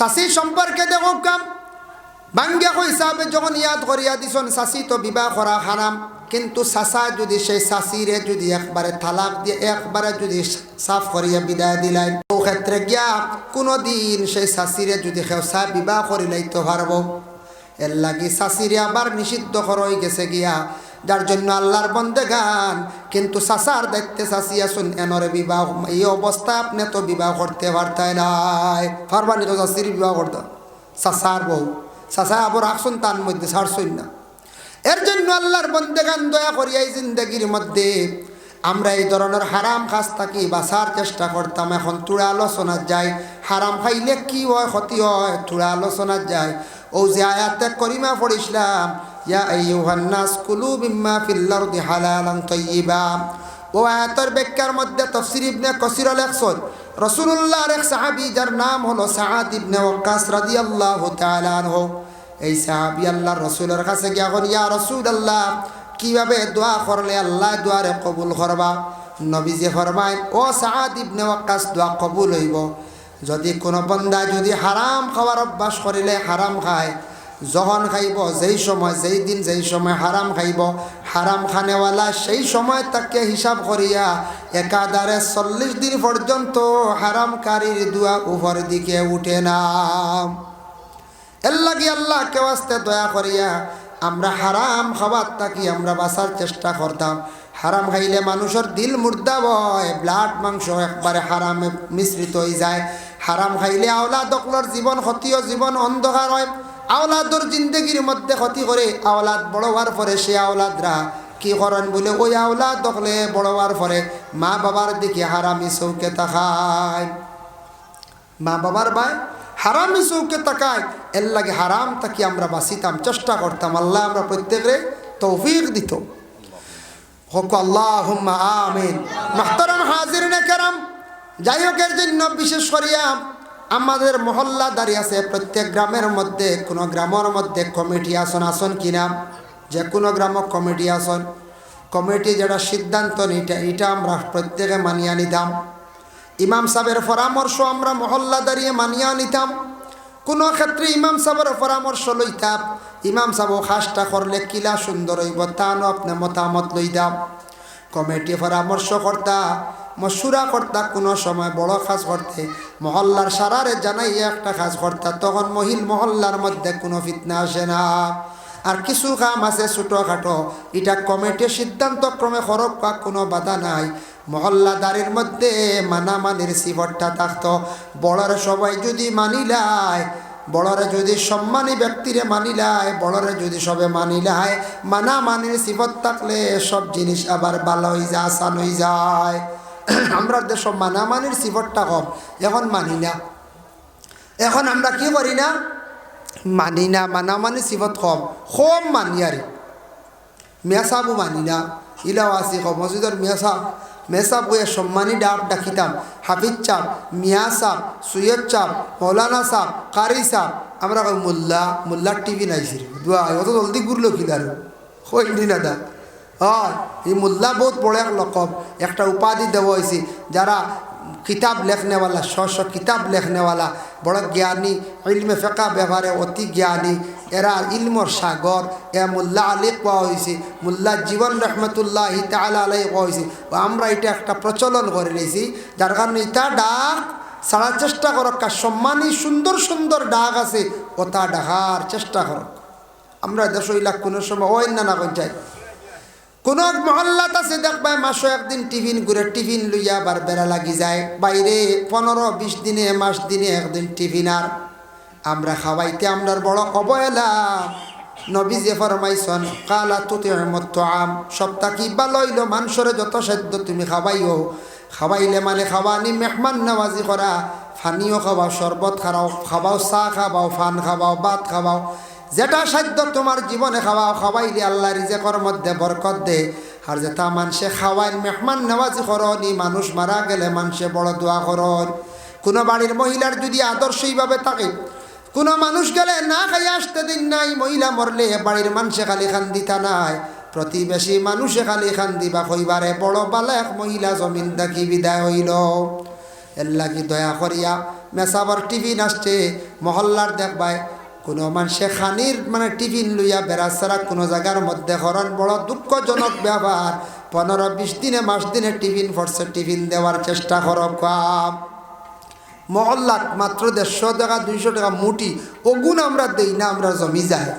চাষি সম্পর্কে দেখো কাম। বাঙ্গিয়া হিসাবে যখন ইয়াদ করিয়া দিছন চাষি তো বিবাহ করা হারাম। কিন্তু চাষা যদি সেই চাষিরে যদি একবারে থালাক দিয়ে, একবারে যদি সাফ করিয়া বিদায় দিলাই ও ক্ষেত্রে গিয়া কোনো দিন সেই চাষিরে যদি সেওসা বিবাহ করি লাইতে পারব। এর লাগি চাষিরে আবার নিষিদ্ধ করই গেছে গিয়া যার জন্য আল্লাহর বন্দে গান। কিন্তু দায়িত্বে চাষি আসুন এনরে বিবাহ, এই অবস্থা আপনি তো বিবাহ করতে পারতাই নাই। পারবানি তো চাষির বিবাহ করতাম চাষার বউ। চাষা আবার রাখছুন তার মধ্যে ছাড়ছই না। এর জন্য আল্লাহর বন্দেগান দয়া করি এই জিন্দগির মধ্যে। আমরা এই ধরনের হারাম কাজ থাকি, বাঁচার চেষ্টা করতাম, এখন তুড়া আলোচনা যায়। হারাম খাইলে কি হয়, ক্ষতি হয়, তুড়া আলোচনা যায়। ও যে আয়াতে করিমা পড়িছিলাম ইয়া আইয়ুহান্নাস কুলু বিম্মা ফিল আরদি হালালান তাইয়্যিবা ও আয়াতের ব্যাখ্যার মধ্যে তফসির ইবনে কসির লেখছন রসুল্লাহর এক সাহাবি যার নাম হলো সাহাদ ইবনে ওয়াক্কাস রাদিয়াল্লাহু তাআলা আনহু। এই সাহাবি আল্লাহ রসুলের কাছে গিয়া এখন ইয়া রসুল আল্লাহ কীভাবে দোয়া করলে আল্লাহ দোয়ারে কবুল করবা? নবীজি ফরমায় ও সাহাদ ইবনে ওয়াক্কাস, দোয়া কবুল হইব। যদি কোনো বন্দা যদি হারাম খাওয়ার অভ্যাস করিলে হারাম খায় যখন খাইব, যেই সময়, যেই দিন, যেই সময় হারাম খাইব, হারাম খানেওয়ালা সেই সময় তাকে হিসাব করিয়া একাধারে চল্লিশ দিন পর্যন্ত হারামকারীর দুয়া উপর দিকে উঠে না। এর লাগি আল্লাহ কেউ আসতে দয়া করিয়া আমরা হারাম খাবার থাকি, আমরা বাঁচার চেষ্টা করতাম। হারাম খাইলে মানুষের দিল মুর্দা বয়, ব্লাড, মাংস একবারে হারামে মিশ্রিত হয়ে যায়। হারাম খাইলে আওলা দকলর জীবন, ক্ষতিও জীবন, অন্ধকার হয়। আওলাদর জিন্দগির মধ্যে ক্ষতি করে আওলাদ বড় হওয়ার পরে সে আওলাদরা কি করেন বলে ওই আওলাদ দখলে বড় হওয়ার পরে মা বাবার দিকে হারামি চৌকে তাকায়। মা বাবার ভাই হারামি চৌকে তাকায়। এর লাগে হারাম তাকি আমরা বাঁচিতাম, চেষ্টা করতাম। আল্লাহ আমরা প্রত্যেকে তৌফিক দিত। হোক আল্লাহ আমিন। মাহতারাম হাজির কেরাম, যাই হোক এর জন্য বিশেষ করিয়া আমাদের মহল্লা আছে, প্রত্যেক গ্রামের মধ্যে, কোনো গ্রামের মধ্যে কমিটি আসন আসন কিনা? যে কোনো গ্রাম কমিটি আসন। কমিটি যেটা সিদ্ধান্ত নিটা এটা আমরা প্রত্যেকে মানিয়া নিতাম। ইমাম সাহেবের পরামর্শ আমরা মহল্লা দাঁড়িয়ে মানিয়া নিতাম। কোনো ক্ষেত্রে ইমাম সাহেবের পরামর্শ লইতাম। ইমাম সাহেব খাসটা করলে কিলা সুন্দর হইব তানো আপনি মতামত লইতাম। কমিটি পরামর্শ কর্তা মশুরা কর্তা কোনো সময় বড় কাজ করতে, মহল্লার সারারে জানাই একটা কাজ কর্তা, তখন মহিল মহল্লার মধ্যে কোনো ফিতনা আসে না। আর কিছু কাম আছে ছোটোখাটো, এটা কমিটির সিদ্ধান্ত ক্রমে খরক বা কোনো বাধা নাই। মহল্লাদারের মধ্যে মানামানির সিবরটা থাকতো। বড়রে সবাই যদি মানিলায় বড়রে যদি সম্মানী ব্যক্তিরে মানিলায়, বড়রে যদি সবে মানিলায় মানা মানির সিবত থাকলে সব জিনিস আবার ভালো হয়ে যায় আসান হয়ে যায়। আমরা দেশ মানামানির সিবরটা কম, এখন মানি না। এখন আমরা কি করি না? মানি না মানামানি সিবত কম কম মানি আরে। মিয়া মানি না। ইলাও আসি কম, মসজিদের মিয়া মেসাব হয়ে সম্মানী ডাক ডাকিতাম। হাফিজ চাপ মিয়া সাপ সৈয়দ চাপ মৌলানা সাপ কারি সাপ আমরা মোল্লা, মোল্লার টিভি নাইছি দুয়া, অত জলদি ঘুরলো কিলার হইলি না দা হয়, এই মোল্লা বহুত বড় এক লকব। একটা উপাধি দেওয়া হয়েছে যারা কিতাব লেখনেওয়ালা শ শ কিতাব লেখনেওয়ালা বড় জ্ঞানী, ইলমে ফেকা ব্যবহারে অতি জ্ঞানী। এরা ইলমর সাগর, এ মুল্লা আলী কোয়া হয়েছে মুল্লা জীবন রহমতুল্লাহ তালা আলাই কোয়া হয়েছে আমরা এটা একটা প্রচলন করে নিয়েছি, যার কারণে ইটা ডাক সারা চেষ্টা করক, কার সম্মানী সুন্দর সুন্দর ডাক আছে ওটা ডাকার চেষ্টা করক। আমরা দেশ ইলাক কোনো সময় ওই না না কোনো মহল্লাত আছে দেখবাই মাসও একদিন টিফিন ঘুরে টিফিন লইয়া আবার বেড়া লাগি যায়। বাইরে পনেরো, বিশ দিনে, মাস দিনে একদিন টিফিন আর। আমরা খাওয়াইতে আমরার বড় অবহেলা। নবী যে ফরমাইছন, কালা তুতে মত আম সপ্তাহ কি বা লইল মানুষরে যত সাধ্য তুমি খাওয়াইও। খাওয়াইলে মানে খাওয়ানি, মেহমান নামাজি করা। ফানিও খাওয়াও, শরবত খাওয়াও খাওয়াও চাহ খাওয়াও, ফান খাওয়াও, ভাত খাওয়াও। যেটা সাধ্য তোমার জীবনে খাওয়াও খাওয়াইলে আল্লাহ রিজেকর মধ্যে বরকত দে। আর যেটা মানুষে খাওয়াই মেহমান নেওয়াজি করনি, মানুষ মারা গেলে মানুষে বড় দোয়া করন। কোনো বাড়ির মহিলার যদি আদর্শইভাবে থাকে, কোনো মানুষ গেলে না খাই আসতে দিন নাই, মহিলা মরলে বাড়ির মানুষে খালি খান দিতা নাই। প্রতিবেশী মানুষে খালি খান দিবা কইবারে বড় বালা এক মহিলা জমিন দেখি বিদায় হইল। এর লাগি দয়া করিয়া, মেসাবর টিভি নাচছে মহল্লার দেখবাই কোনো মানুষে খানির মানে টিফিন লইয়া বেড়াছাড়া কোনো জায়গার মধ্যে হরণ বড় দুঃখজনক ব্যাপার পনেরো বিশ দিনে, মাস দিনে টিফিন ফরছে টিফিন দেওয়ার চেষ্টা করব কাম মহল্লাত মাত্র দেড়শো টাকা, দুইশো টাকা মুটি অগুন আমরা দেই না, আমরা জমি যায়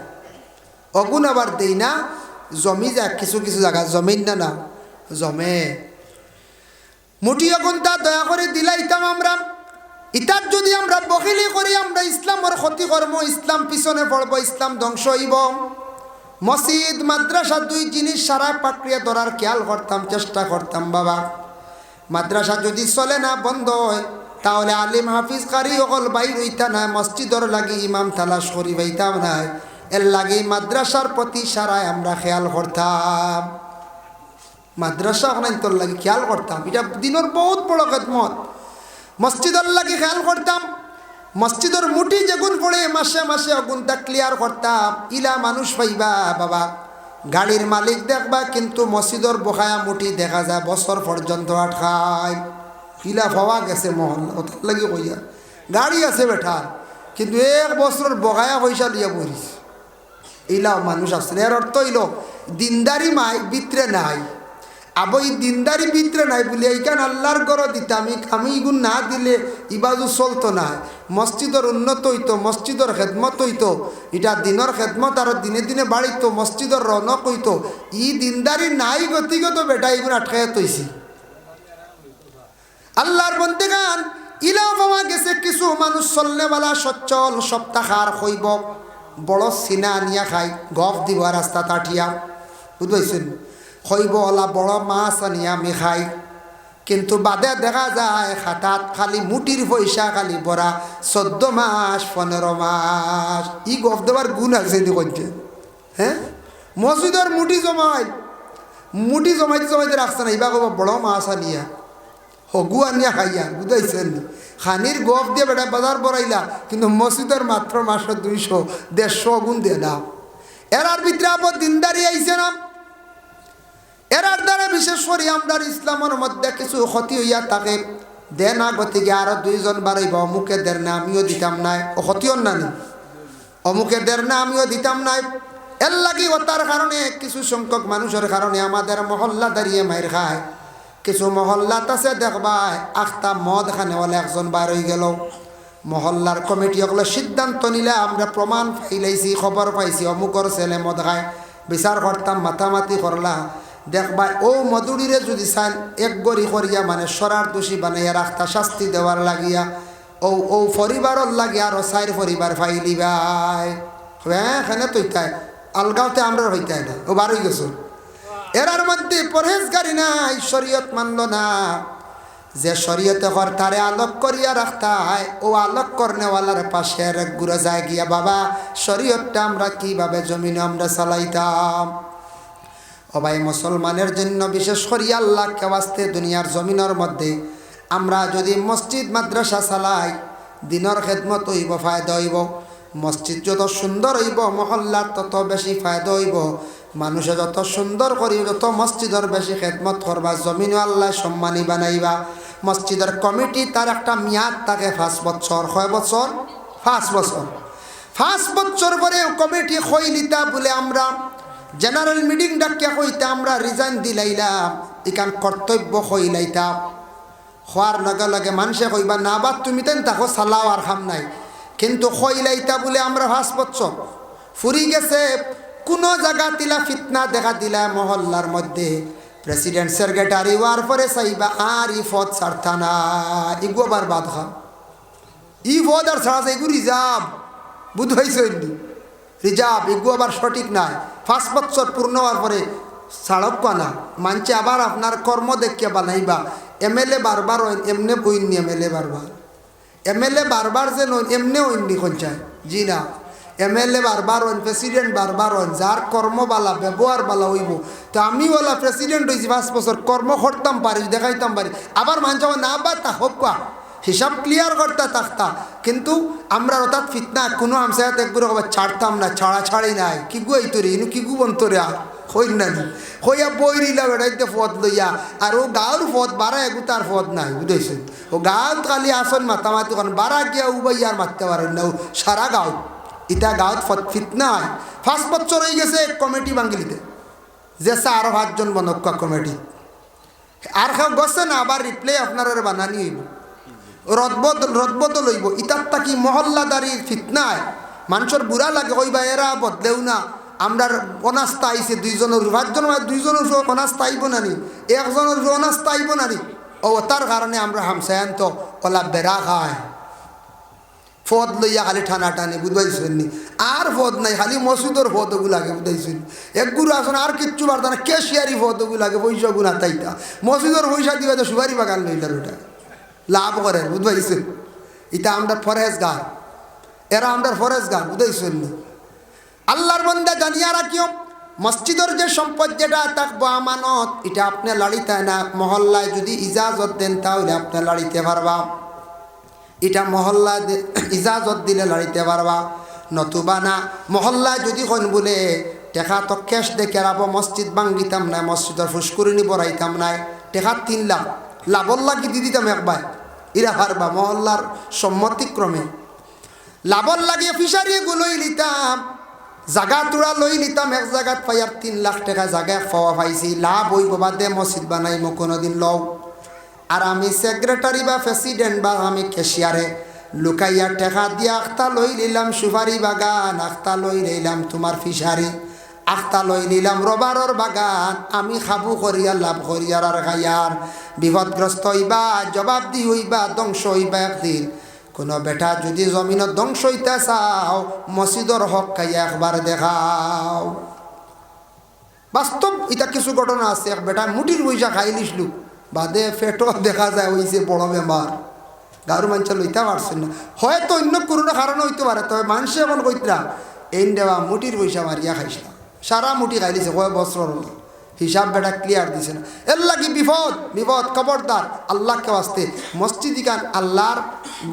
অগুন আবার দেই না, জমি যায় কিছু কিছু জায়গা জমিন না না। জমে। মুটি অগুন তা দয়া করে দিলাইতাম আমরা। ইতার যদি আমরা বকিলি করি, আমরা ইসলামের ক্ষতি কর্ম ইসলাম পিছনে পড়ব, ইসলাম ধ্বংস হইব। মসজিদ, মাদ্রাসা দুই জিনিস সারা পাকড়িয়া ধরার খেয়াল করতাম, চেষ্টা করতাম, বাবা। মাদ্রাসা যদি চলে না, বন্ধ হয়, তাহলে আলিম হাফিজ কারি অকল বাইর হইতা না মসজিদর লাগি ইমাম তালাশ করি পাইতাম না এর লাগি মাদ্রাসার প্রতি সারায় আমরা খেয়াল করতাম। মাদ্রাসা ওখানে তোর লাগে খেয়াল করতাম। এটা দিনের বহুত বড় খেদমত। মসজিদর লাগে খেয়াল করতাম। মসজিদর মুটি যেগুন পড়ে, মাসে মাসে অগুনটা ক্লিয়ার করতাম। ইলা মানুষ পাইবা, বাবা। গাড়ির মালিক দেখবা, কিন্তু মসজিদর বখায়া মুটি দেখা যায়, বছর পর্যন্ত আটকায়। ইলা পাওয়া গেছে মহল, ওটার লাগে কইয়া। গাড়ি আছে বেঠার কিন্তু এক বছর বগায়া পয়সা দিয়ে পড়িস ইলাও মানুষ আসছে এর অর্থ হইল, দিনদারি মাই, বিত্রে নাই। আবো এই দিনদারি বিত্রে নাই বলে এইখান আল্লাহর গড় দিতে আমি ইগুন না দিলে ইবাজু চলতো না। মসজিদর উন্নত হইতো, মসজিদর খেদমত হইতো, এটা দিনের খেদমত আর দিনে দিনে বাড়িতো, মসজিদর রনক হইতো। ই দিনদারি নাই গতিগত বেটা ইগুন আটকায় তৈছি আল্লাহর বন্দে গান ইলাও পাওয়া গেছে কিছু মানুষ চলনেওয়ালা সচ্ছল সপ্তাহার হইব বড় সিনা আনিয়া খাই গফ দিব রাস্তা তাঠিয়া বুঝবাইছেন হইবওয়ালা বড় মাছ আনিয়া আমি খাই। কিন্তু বাদে দেখা যায় খাতাত খালি মুটির পয়সা খালি বরা চোদ্দ মাস পনেরো মাস ই গফ দেবার গুণ আছে করছে হ্যাঁ মসজিদের মুটি জমাই। মুটি জমাইতে জমাইতে রাখছে না, ইবা কব বড় মাছ আনিয়া। হগু আনিয়া খাইয়া বুঝাইছেন খানির গফ দিয়ে বেটা বাজার বড়াইলা কিন্তু মসজিদের মাত্র মাসে দুইশো, দেড়শো গুণ দিয়ে না। এরার ভিতরে আবার দিনদারি আইছে না? এরার দ্বারা বিশেষ করে আমরা ইসলামের মধ্যে কিছু ক্ষতি হইয়া থাকে। দে না গতিকে আরও দুইজন বাড়াইব, অমুকে দের না, আমিও দিতাম নাই। ও ক্ষতিও নানি অমুকে দের না, আমিও দিতাম নাই। এর লাগি ওতার কারণে, কিছু সংখ্যক মানুষের কারণে আমাদের মহল্লা দাঁড়িয়ে মাইর খায়। কিছু মহল্লাত আছে দেখবাই, আখতা মদ খানেওয়ালা একজন বার হয়ে গেল। মহল্লার কমিটি ওগুলো সিদ্ধান্ত নিলে আমরা প্রমাণ পাইলাইছি খবর পাইছি অমুকর ছেলে মদ খায়। বিচার করতাম মাতামাতি করলা দেখবা ও মধুরিরে যদি চান, এক গড়ি করিয়া মানে সরার দোষী বানাইয়া রাখতা, শাস্তি দেওয়ার লাগিয়া, ও ও পরিবারর লাগিয়া আরও চার পরিবার ফাইলি ভাই। হ্যাঁ এখানে তৈতাই আলগাওতে আমরা হইতাই না, ও বার হয়ে গেছো। এরার মধ্যে পরহেজগারি নাই, শরীয়ত মানল না। যে শরীয়তে কর তারে আলোক করিয়া রাখতা হয় ও আলোক করনেওয়ালার পাশে এক গুড়ে যায় গিয়া বাবা, শরীয়তটা আমরা কীভাবে, জমিনে আমরা চালাইতাম? অবাই মুসলমানের জন্য বিশেষ করিয়া আল্লাহকে বাঁচতে দুনিয়ার জমিনের মধ্যে, আমরা যদি মসজিদ, মাদ্রাসা চালাই, দিনের খেদমত হইব, ফায়দা হইব। মসজিদ যত সুন্দর হইব মহল্লার তত বেশি ফায়দা হইব। মানুষে যত সুন্দর করি, যত মসজিদের বেশি খেদমত করবা, জমিনও আল্লাহ সম্মানী বানাইবা। মসজিদের কমিটি তার একটা মেয়াদ থাকে, পাঁচ বছর। কয় বছর? পাঁচ বছর। পাঁচ বছর পরে কমিটি খৈলিতা বলে আমরা জেনারেল মিটিং ডাকিয়া কইতে আমরা রিজাইন দিলাইলাম। ইকান কর্তব্য কইলাইতাম হওয়ার লগে লগে মানুষে কইবা, না বা তুমি তেন তাকো চালাও আর খাম নাই। কিন্তু কইলাইতা বলে আমরা পাঁচ বছর ফুরি গেছে, কোনো জায়গা তিলা ফিতনা দেখা দিলা মহল্লার মধ্যে। প্রেসিডেন্ট সেক্রেটারি হওয়ার পরে চাইবা, আর ই ফদ ছাড়তা না ইগো বার বাদ খাম ই ফদ আর ছাড়া এগু রিজার্ভ। বুধ হয়েছে রিজার্ভ, এগু আবার সঠিক নাই। পাঁচ বছর পূর্ণ হওয়ার পরে ছাড়ক না মানছে আবার আপনার কর্ম দেখিয়া বানাইবা। এম এল এ বারবার এমনে বইনি এম এল এ বারবার। এম এল এ বারবার যে নয় এমনে হইনি কঞ্চায় জি না। এম এল এ বারবার হন প্রেসিডেন্ট বারবার হন যার কর্ম বালা ব্যবহার বালা হইব। তো আমি বলা প্রেসিডেন্ট হয়েছি পাঁচ বছর কর্ম করতাম পারি, দেখাইতাম পারি। আবার মানছে না বা তা হোক হিসাব ক্লিয়ার করতে থাকতা কিন্তু আমরা অর্থাৎ ফিতনা কোনো আমসায়াত একগুলো ছাড়তাম না ছাড়া ছাড়ি নাই। কি গু এই তোরে, ইনু কি গু বন্তরে কই না কইয়া বই নিলা বেড়াইতে পথ লইয়া। আর ও গাঁর পথ, বারা এগু তার পথ নাই, বুঝেছেন? ও গাঁত খালি আসন মাতামাতি করেন, বারা গিয়া উবাই আর মারতে পারেন না। সারা গাঁত ইটা গাঁত ফিতনা হয়। ফার্স্ট বছর হয়ে গেছে কমিটি বাঙ্গিলিতে যে চার পাঁচজন বনক্কা কমিটি। আর কেউ গছে না, আবার রিপ্লে আপনার বানানি হইব। রদবদল রদবদল হইব ইতার তাকি মহল্লাদারির ফিতনায়? মানুষের বুড়া লাগে হইবা এরা বদলেও না। আমরার অনাস্থা আইছে, দুইজনের পাঁচজন দুইজনের অনাস্থা আইব নানি একজনের অনাস্থা আইব নানি ও, তার কারণে আমরা হামসায়ান্ত কলা বেড়া খায়। ফদ লইয়া খালি টানা টানি বুঝবাইছেন নি? আর ফদ নাই, খালি মসজিদর ফদগু লাগে, বুঝাইছেন এক গুরু আসন, আর কিচ্ছু পারত না। কেশিয়ারি ফদগু লাগে, পয়সা গুণা তাইটা মসজিদর পয়সা দিবে তো সুপারি বাগান লইলার ওটা। লাভ করে বুঝবাইছেন এটা আমরা ফরেজ গান এরা আমরা ফরেজ গান বুঝাইছেন আল্লাহর বন্দা জানিয়া রাখিও, মসজিদের যে সম্পদ যেটা থাকব আমানত, এটা আপনি লাড়িতে না, মহল্লায় যদি ইজাজত দেন, তাহলে আপনি লাড়িতে পারবা। এটা মহল্লা ইজাজত দিলে লড়িতে পারবা। নতুবা না, মহল্লায় যদি কন বলে, টেকা তো কেশ দে, কেরাব মসজিদ ভাঙ্গিতাম নাই মসজিদের ফুসকুরিনি বড়াইতাম নাই টেকা তিন লাখ, লাভর লাগি দি দিতাম একবার ইরা বা মহল্লার সম্মতিক্রমে। লাভর লাগিয়ে ফিসারি গুলোই নিতাম জাগা তোরা লই নিতাম এক জায়গাত পাইয়ার তিন লাখ টাকা জায়গা খাওয়া পাইছি। লাভ হইব বাদে মসজিদ বানাই মো কোনোদিন লও। আর আমি সেক্রেটারি বা প্রেসিডেন্ট বা আমি কেশিয়ারে লুকাইয়া টেকা দিয়ে আখতা লই নিলাম সুপারি বাগান আখতা লই নিলাম তোমার ফিসারি আখতা লই নিলাম রবারর বাগান। আমি খাবু করিয়া লাভ করিয়ার আর খাইয়ার বিপদগ্রস্ত হইবা, জবাব দি হইবা, ধ্বংস হইবা একদিন। কোনো বেটা যদি জমিনত ধ্বংস হইতে চাও মসজিদর হক খাইয়া একবার দেখাও। বাস্তব এটা কিছু ঘটনা আছে। এক বেটা মুটির পয়সা খাই লিসলু বাদে ফেটো দেখা যায় হইছে বড় বেমার গারু মানুষ লইতে পারছেন না। হয়তো অন্য কোনো কারণে হইতে পারে, তবে মানুষে এখন কইতরা এই দেওয়া মুটির পয়সা মারিয়া খাইছিলাম সারা মুটি খাইলিছে কয় বছর হিসাব বেটা ক্লিয়ার দিছে না। এর লাগি বিপদ বিপদ, খবরদার, আল্লাহকে আসতে মসজিদ ইকান আল্লাহর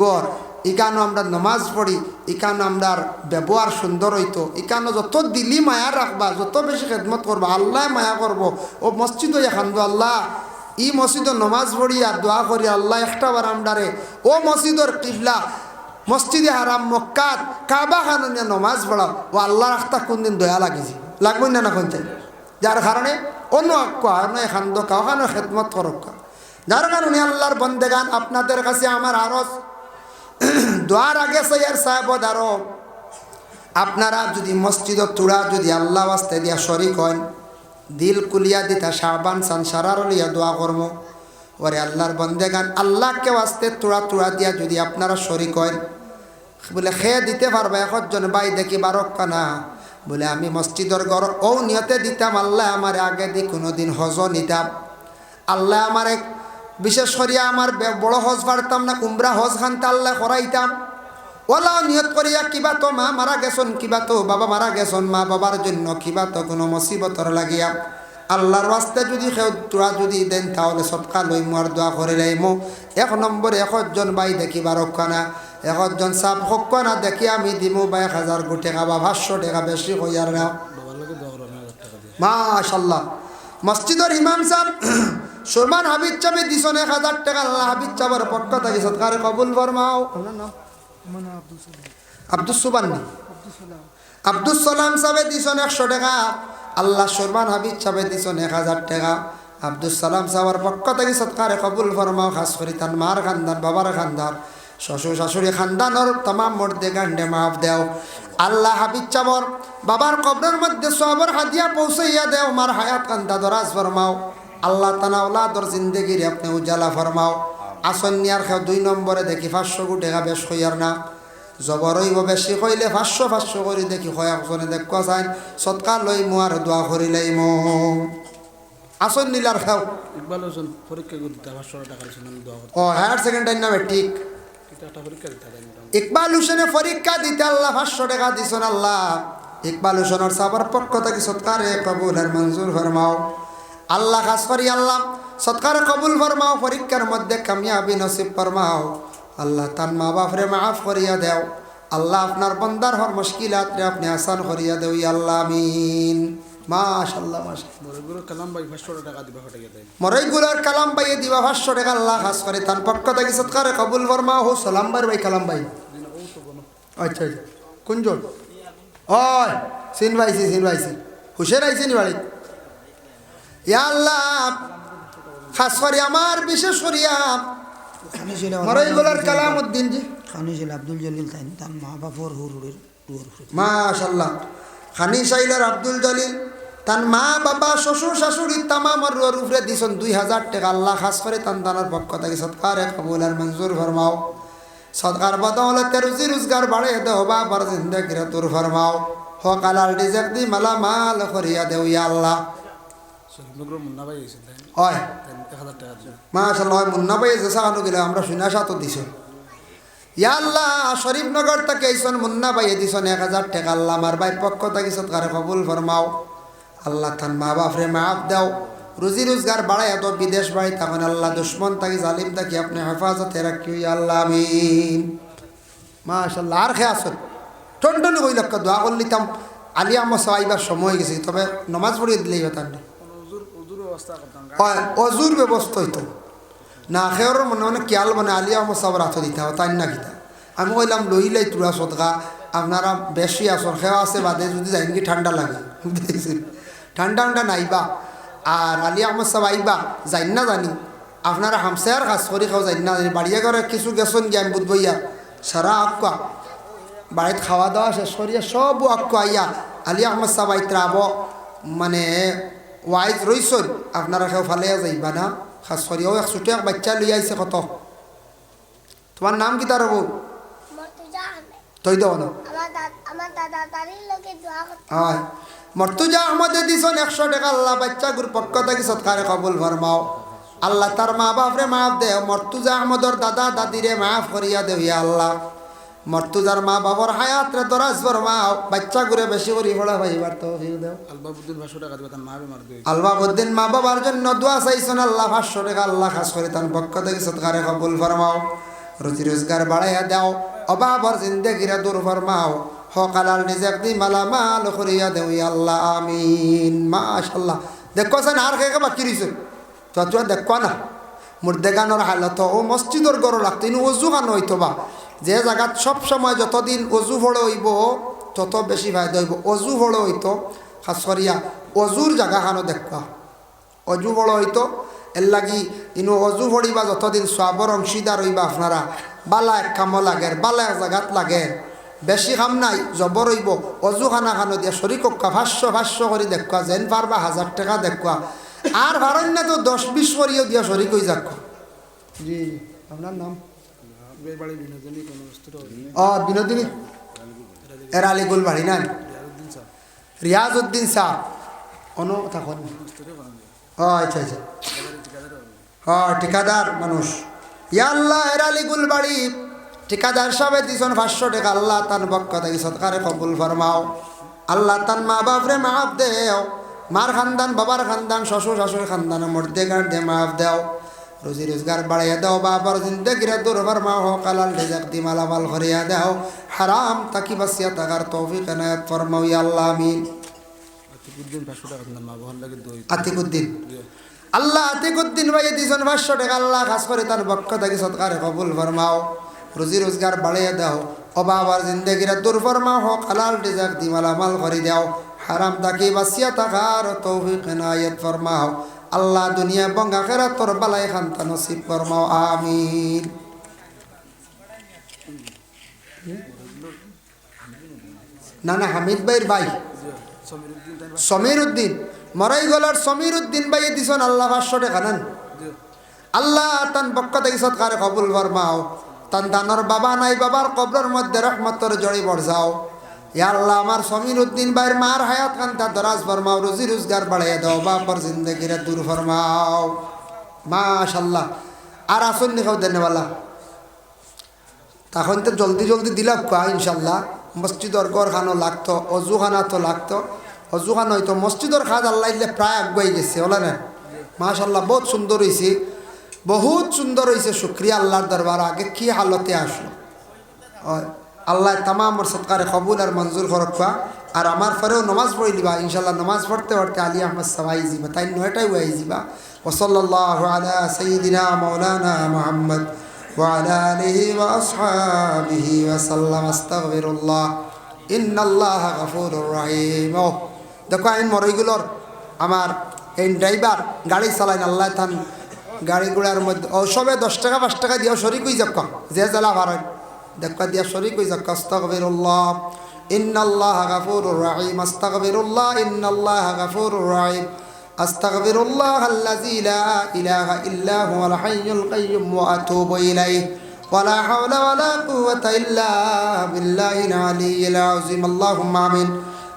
গড় ইকানো আমরা নমাজ পড়ি ইকানো আমরা ব্যবহার সুন্দর হইতো ইকানো যত দিলি মায়া রাখবা, যত বেশি খেদমত করবা, আল্লাহ মায়া করব। ও মসজিদ এখান আল্লাহ, ই মসজিদর নমাজ পড়ি আর দোয়া করি, আল্লাহ একটা বার আমরারে। ও মসজিদর কিবলা, মসজিদে হারাম মক্কাত, কাবা খানিয়া নমাজ পড়াও। ও আল্লাহ রাখতা কোনদিন দয়া লাগিছে? লাগবে না না কোনতে যার কারণে অন্য কারণ এখান কাহানো খেদমত করক। যার কারণে আল্লাহর বন্দেগান আপনাদের কাছে আমার আরজ। দোয়ার আগে সৈয়ার সাহেব আরও। আপনারা যদি মসজিদ তুড়া যদি আল্লাহ আস্তে দিয়া শরিক হন, দিল কুলিয়া দিতা শাহবান সান সারার লিয়া দোয়া কর্ম। ওরে আল্লাহর বন্দেগান আল্লাহকে আসতে তোড়া তোড়া দিয়া যদি আপনারা শরিক হন, বলে খেয়ে দিতে পারবে, একজন বাই দেখি বারক কানা বলে, আমি মসজিদর ঘর ও নিয়তে দিতাম, আল্লাহ আমার আগে দি কোনোদিন হজ নিতাম। আল্লাহ আমার, বিশেষ করিয়া আমার বড় হজ পারতাম না, কুমড়া হজ খানতে আল্লাহ করাইতাম। ওলাও নিয়ত করিয়া কিবা তো মা মারা গেছন, কিবা তো বাবা মারা গেছন, মা বাবার জন্য কিবা তো কোনো মুসিবতর লাগিয়া। আল্লাহর রাস্তায় যদি কেউ তোরা যদি দেন, তাহলে সৎকা লই আর দোয়া করে লাইমো। এক নম্বরে একজন বাই দেখিবার না একজন সাপ হক না দেখি আমি দিমু বা এক হাজার গো টাকা বা পাঁচশো টাকা বেশি হইয়ার না। মাশাল্লাহ। মসজিদর ইমাম সাহেব সুরমান হাবিদ চাবি দিছন এক হাজার টাকা, আল্লাহ হাবিদ চাবার পক্ষ থাকি সৎকার কবুল ফরমাও আব্দুল সুবান্নি আব্দুল সালাম সাহেব দিছন একশো টাকা, আল্লাহ সুরমান হাবিদ সাহেব দিছন এক হাজার টাকা। আব্দুল সালাম সাহেবের পক্ষ থেকে সৎকারে কবুল ফরমাও খাস করি তার মার খানদান বাবার খানদান। শ্বশুর শাশুড়ি খানদানোর তমাম মর্দে গান্ডে মাফ দেও। আল্লাহ হাবিদ চাবর বাবার কবরের মধ্যে সবর হাদিয়া পৌঁছাইয়া দেও মার হায়াত কান্দা দরাজ ফরমাও। আল্লাহ তানা ওলাদর জিন্দগির আপনি উজালা ফরমাও। আসন নিয়ার খেয়ে দুই নম্বরে দেখি পাঁচশো গু টাকা বেশ হইয়ার না। জবরইব বেশি কইলে পাঁচশো পাঁচশো করে দেখি কয়েকজনে দেখা চাই সৎকার লই মোয়ার দোয়া করিলাই মো আসন নিলার খাও। ইকবাল হোসেন পরীক্ষা করে দিতে পাঁচশো টাকা ও হায়ার সেকেন্ডারি নামে ঠিক। ইকবাল হোসেনে পরীক্ষা দিতে আল্লাহ পাঁচশো টাকা দিছেন আল্লাহ। ইকবাল হোসেনের সাবার পক্ষ থেকে সৎকারে কবুলের মঞ্জুর ফরমাও। আল্লাহ খাস করি আল্লাহ, সৎকারে কবুল ফরমাও, পরীক্ষার মধ্যে কামিয়াবি নসিব ফরমাও। আল্লাহ তার মা বাপরে মাফ করিয়া দেও। আল্লাহ আপনার বন্দার হর মুশকিলাত আপনি আসান করিয়া দেও আল্লাহ, আমিন। মাশাল্লাহ মাশাল্লাহ বড়গুলো কালাম পাঁচশো বাইয়ে দিবা ভাষ্য টাকা আল্লাহ খাস করে। তার পক্ষ থেকে সৎকারে কবুল বর্মা হো সালাম্বার ভাই কালাম ভাই। আচ্ছা আচ্ছা। কোনজন ওই সিন ভাইছি সিন ভাইছি। হুসেন আইসি নি বাড়ি ইয়া আল্লাহ খাস করে আমার বিশেষ করিয়া মরইগুলার কালাম উদ্দিন জি। খানি ছিল আব্দুল জলিল তাই তার মা বাপর মাশাল্লাহ খানি সাইলার আব্দুল জলিল। তার মা, বাবা, শ্বশুর, শাশুড়ি তামাম রুয়ার উপরে দিছন দুই হাজার টাকা। আল্লাহ খাস করে তান তানার পক্ষ থেকে সৎকারে কবুল আর মঞ্জুর ফরমাও। সৎকার বদৌলতে রুজি রোজগার বাড়ে দেও বাবার জিন্দগিরে তোর ফরমাও। হকালার রিজেক দি মালা মাল করিয়া দেও ইয়া আল্লাহ। হয়। মাশাল্লাহ মুন্না ভাই যে সাকানো গেলে আমরা দিছে। ইয়া আল্লাহ, শরীফনগর থেকে এইসন মুন্না দিছন এক হাজার টাকা। আল্লাহ আমার ভাই পক্ষ থেকে সৎকারে কবুল ফরমাও। আল্লাহ থান মা বাপরে মাফ দাও। রুজি রোজগার বাড়াই এত বিদেশ বাড়ি তখন আল্লাহ দুশ্মন থাকি জালিম থাকি আপনি হেফাজতে রাখি আল্লাহ আমিন। মাশাল্লাহ আর খেয়ে আসুন। টনটনি কই লক্ষ দোয়া করলিতাম। আলি আমার সবাইবার সময় গেছে, তবে নমাজ পড়িয়ে দিলেই হতাম না অজুর ব্যবস্থা হইতো। না খেয়র মনে মনে কিয়াল মানে আলিয়া মশাব রাত দিতে হবে, তাই না কিতা আমি কইলাম, লইলাই তুরা সদকা, আপনারা বেশি আসর খেয়া আছে বাদে যদি যাইন কি ঠান্ডা লাগে? ঠান্ডা ঠান্ডা নাইবা। আর আলি আহমদ সাহেব আইবা যাইন না জানি। আপনারা হামসায়ার কাজ করে খাও যাইন না জানি। বাড়িয়ে করে কিছু গেছন গিয়ে আমি বুধবইয়া সারা আক্কা বাড়িতে খাওয়া দাওয়া শেষ করিয়া সব আক্কু আইয়া আলি আহমদ সাহেব আব। মানে ওয়াইজ রইছন আপনারা কেউ ফালে যাইবা না। খাস করিয়াও এক ছোটো এক বাচ্চা লই আইছে কত। তোমার নাম কি তার হব তৈ দেও না। হয়। মর্তুজা আহমদে দিছন একশো টাকা আল্লাহ বাচ্চা গুর পক্ষ থেকে সৎকারে কবুল ফরমাও। আল্লাহ তার মা বাপরে মাফ দে মর্তুজা আহমদর দাদা দাদিরে মাফ করিয়া ইয়া আল্লাহ। মর্তুজার মা বাবার হায়াত রে দরাজ ফরমাও বাচ্চা গুরে বেশি করি পড়া ভাইবার তো দেও। আলবাবুদ্দিন পাঁচশো টাকা দিবা তার মা আলবাবুদ্দিন বাবার জন্য দোয়া চাইছেন আল্লাহ ভাষ্য রেখা আল্লাহ খাস করে তার পক্ষ থেকে সৎকারে কবুল ফরমাও। রুজি রোজগার বাড়াইয়া দাও অবাবর জিন্দগিরা দূর ফরমাও। হকালাল রিজাক দি মালামাল করিয়া ইয়া আল্লাহ, আমিন। মাশাল্লাহ দেখো সেন আর খেয়ে বাকি রইছে। তো তো দেখো না। মুর্দেগানোর হালত ও মসজিদর গড় ইনু অজু গান হইতো বা যে জায়গাত সব সময় যতদিন অজু ফড়ে হইব, তত বেশি ফায়দা হইব। অজু ফড়ে হইতো, খাস করিয়া অজুর জায়গাখানো দেখবা অজু বড় হইতো, এর লাগি ইনু অজু ফড়িবা যতদিন সবর অংশীদার হইবা আপনারা। বালা এক কামো লাগে বালা এক জায়গাত লাগে বেশি কাম নাই জবর হইব। অজু খানা খানো দিয়া শরিক ভাষ্য ভাষ্য করে দেখুয়া যেন পারবা হাজার টাকা দেখুয়া আর ভারণ্য তো দশ বিশ করিও দিয়া শরিক হয়ে যাক। জি আপনার নাম? ও বিনোদিনী এরালি গোল বাড়ি না? রিয়াজ উদ্দিন সাহ অন থাকুন ও আচ্ছা আচ্ছা। হ্যাঁ ঠিকাদার মানুষ ইয়া আল্লাহ এরালি গুলবাড়ি ঠিকাদার সাহেব দিছন পাঁচশো টাকা আল্লাহ তান পক্ষ থেকে সৎকারে কবুল ফরমাও। আল্লাহ তান মা বাপরে মাফ দেও। মার খানদান বাবার খানদান শ্বশুর শাশুর খানদান মর্দে গার্দে মাফ দেও। রুজি রোজগার বাড়াইয়া দাও বাবার জিন্দগিরে দূর ফরমাও হোক আলাল রেজাক দি মালামাল করিয়া দাও। হারাম তাকি বাসিয়া তাকার তৌফিক এনায়াত ফরমাও ইয়া আল্লাহ আমিন। আতিকুদ্দিন আল্লাহ আতিকুদ্দিন ভাই দিছেন পাঁচশো টাকা আল্লাহ খাস করে তার পক্ষ থেকে সৎকারে কবুল ফরমাও। রুজি রোজগার বাড়িয়ে দাও। অবাবার জিন্দগিরা দূর ফরমাও হোক হালাল রিজাক দি মালামাল করে দাও। হারাম তাকি বাসিয়া থাকার তৌফিক এনায়াত ফরমাও। আল্লাহ দুনিয়া এবং আখেরাত তোর বালাই খান্তা নসিব ফরমাও, আমিন। না না, হামিদ ভাইয়ের ভাই। সমীর উদ্দিন মরাই গলার সমীর উদ্দিন ভাইয়ে দিছন আল্লাহ পাঁচশো টাকা আল্লাহ তান পক্ষ থেকে সৎকারে কবুল ফরমাও। তান দানর বাবা নাই, বাবার কবরের মধ্যে রহমতর জড়ি বর্ষাও ইয়া আল্লাহ, আমার সমীর উদ্দিন ভাইয়ের মার হায়াত কান্তা, দরাজ ফরমাও, রুজি রোজগার বাড়াইয়া দাও, বাপর জিন্দগিরে দূর ফরমাও। মাশাল্লাহ আর আসুন নি খাও দেনেওয়ালা তখন তো জলদি জলদি দিলাম কোয়া ইনশাল্লাহ মসজিদর গড় খানো লাগতো অজু খানা তো লাগতো। অজু খান হয়তো মসজিদর খাদ আল্লাহ প্রায় আগুয়াই গেছে, বলে না? মাশাল্লাহ বহুত সুন্দর হয়েছে বহুত সুন্দর হয়েছে শুক্রিয়া আল্লাহর দরবার আগে কি হালতে আসলো হয়। আল্লাহ তামাম সৎকারে কবুল আর মঞ্জুর করক আর আমার পরেও নমাজ পড়ে দিবা ইনশাল্লাহ নমাজ পড়তে পড়তে আলী আহমদ সবাই যাবা তাই নয়টাই ওয়াই যাবা ওসল্লাহ আলা সঈদিনা মৌলানা মোহাম্মদ وعلى آله وأصحابه وسلم استغفر الله إن الله غفور رحيم ও দেখো আইন মরইগুলোর আমার এই ড্রাইভার গাড়ি চালাইন আল্লাহ থান গাড়িগুলার মধ্যে ও সবে দশ টাকা পাঁচ টাকা দিও শরিক হয়ে যাক যে জেলা ভাড়ায় দেখা দিয়া শরিক হয়ে যাক আস্তাগফিরুল্লাহ ইন্নাল্লাহ গাফুরুর রহিম আস্তাগফিরুল্লাহ ইন্নাল্লাহ গাফুরুর রহিম أستغفر الله الذي لا إله إلا هو الحي القيوم وأتوب إليه ولا حول ولا قوة إلا بالله العلي العظيم اللهم آمين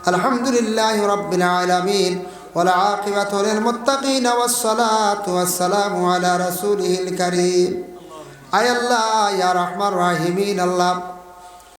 الحمد لله رب العالمين والعاقبة للمتقين والصلاة والسلام على رسوله الكريم أي الله يا رحمن الراحمين الله